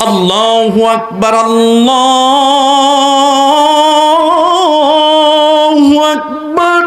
আল্লাহু আকবার আল্লাহু আকবার।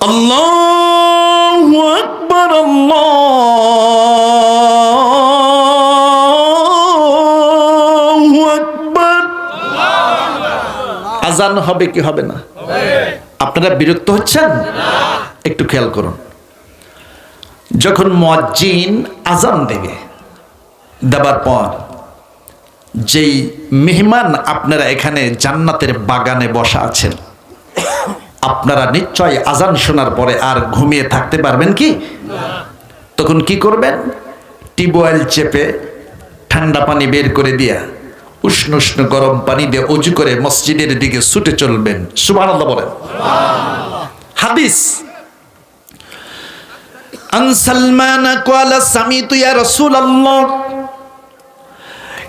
আল্লাহু আকবার আল্লাহু আকবার। আজান হবে কি হবে না? আপনারা বিরক্ত হচ্ছেন? একটু খেয়াল করুন। যখন মজ্জিন আজান দেবে দেবার পর, যেই মেহমান আপনারা এখানে জান্নাতের বাগানে বসা আছেন, আপনারা নিশ্চয় আজান শোনার পরে আর ঘুমিয়ে থাকতে পারবেন কি? তখন কি করবেন? টিউবওয়েল চেপে ঠান্ডা পানি বের করে দিয়া উষ্ণ উষ্ণ গরম পানি দিয়ে উঁচু করে মসজিদের দিকে ছুটে চলবেন। সুবাহ বলেন। হাদিস আনসালমান কোয়ালা সামি তুই আর রসুল আল্লাহ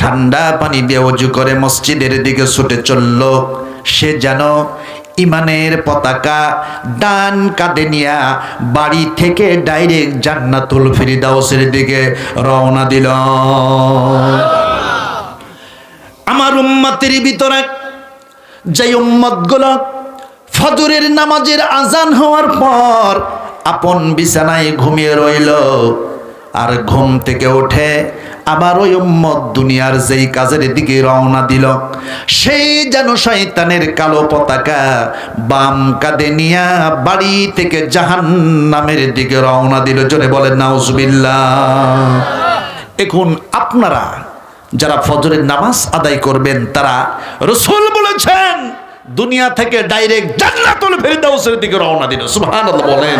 ঠান্ডা পানি দিয়ে অজু করে মসজিদের দিকে ছুটে চলল। সে যেন ইমানের পতাকা ডান কাঁধে নিয়া বাড়ি থেকে ডাইরেক্ট জান্নাতুল ফিরিদাউসের দিকে রওনা দিল। আমার উম্মতের ভিতরে যে উম্মতগুলো ফজরের নামাজের আজান হওয়ার পর আপন বিছানায় ঘুমিয়ে রইল। আর ঘুম থেকে উঠে আবার ওই উম্মত দুনিয়ার যেই কাজের দিকে রওনা দিল, সেই যেন শয়তানের কালো পতাকা বাম কাঁধে নিয়া বাড়ি থেকে জাহান নামের দিকে রওনা দিল। জোরে বলেন, নাউজুবিল্লাহ। এখন আপনারা যারা ফজরের নামাজ আদায় করবেন, তারা রসুল বলেছেন, দুনিয়া থেকে ডাইরেক্ট জান্নাতুল ফেরদাউসের দিকে রওনা দিল। সুবহানাল্লাহ বলেন।